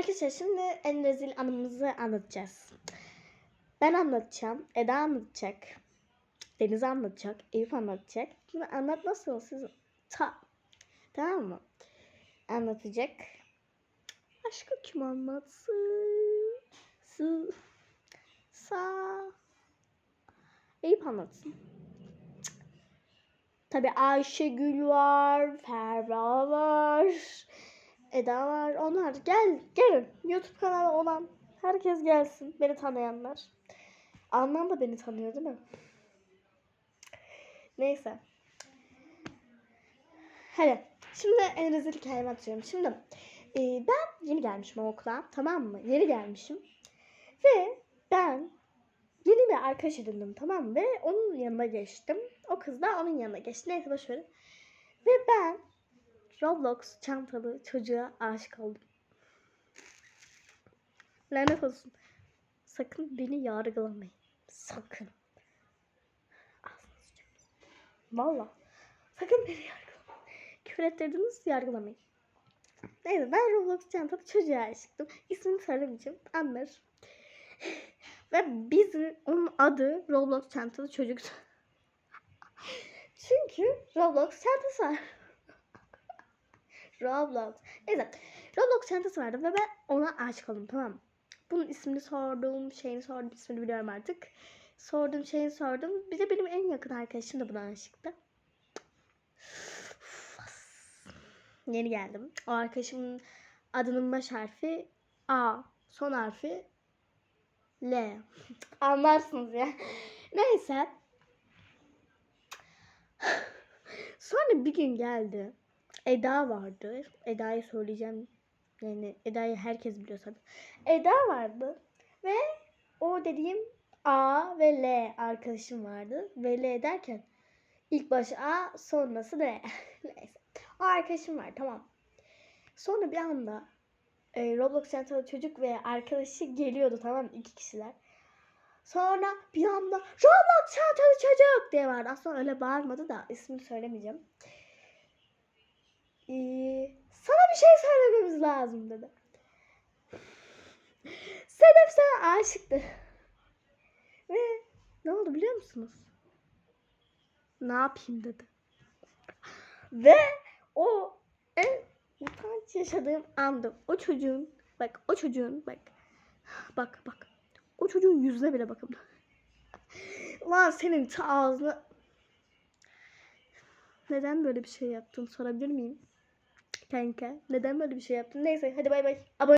Arkadaşlar şimdi en rezil anımızı anlatacağız. Ben anlatacağım. Eda anlatacak. Deniz anlatacak. Elif anlatacak. Bunu anlatmazsanız siz ta tamam mı? Anlatacak. Başka kim anlatsın? Su. Sa. Eyüp anlatsın. Tabi Ayşegül var, Ferra var, Eda var. Onlar gel gelin. YouTube kanalı olan herkes gelsin. Beni tanıyanlar. Anlam da beni tanıyor değil mi? Neyse. Hadi. Şimdi en rezil hikayemi atıyorum. Şimdi e, ben yeni gelmişim okula. Tamam mı? Yeni gelmişim. Ve ben yeni bir arkadaş edindim tamam mı? Ve onun yanına geçtim. O kız da onun yanına geçti. Neyse boş verin. Ve ben Roblox çantalı çocuğa aşık oldum. Lanet olsun. Sakın beni yargılamayın. Sakın. Valla. Sakın beni yargılamayın. Küfür ettirdiniz yargılamayın. Neyse ben Roblox çantalı çocuğa aşıktım. İsmini söylemeyeceğim. Anlar. Ve bizim onun adı Roblox çantalı çocuktu. Çünkü Roblox çantası var. Roblox. Neyse. Roblox çantası vardı ve ben ona aşık oldum tamam? Bunun ismini sordum, şeyini sordum, ismini biliyorum artık. Sordum, şeyini sordum. Bir de benim en yakın arkadaşım da buna aşıktı. Yeni geldim. O arkadaşımın adının baş harfi A. Son harfi L. Anlarsınız ya. Neyse. Sonra bir gün geldi. Eda vardı. Eda'yı söyleyeceğim. Yani Eda'yı herkes biliyor tabii. Eda vardı. Ve o dediğim A ve L arkadaşım vardı. Ve L derken ilk başı A sonrası L. Neyse. O arkadaşım var tamam. Sonra bir anda e, Roblox çantalı çocuk ve arkadaşı geliyordu tamam iki kişiler. Sonra bir anda Roblox çantalı çocuk diye vardı. Aslında öyle bağırmadı da ismini söylemeyeceğim. Bir şey söylememiz lazım dedi. Sedef sana aşıktı. Ve ne oldu biliyor musunuz? Ne yapayım dedi. Ve o en utanç yaşadığım andı. O çocuğun bak o çocuğun bak bak bak o çocuğun yüzüne bile bakın. Lan senin ta ağzına neden böyle bir şey yaptın sorabilir miyim? Kanka neden böyle bir şey yaptın? Neyse hadi bay bay. Abone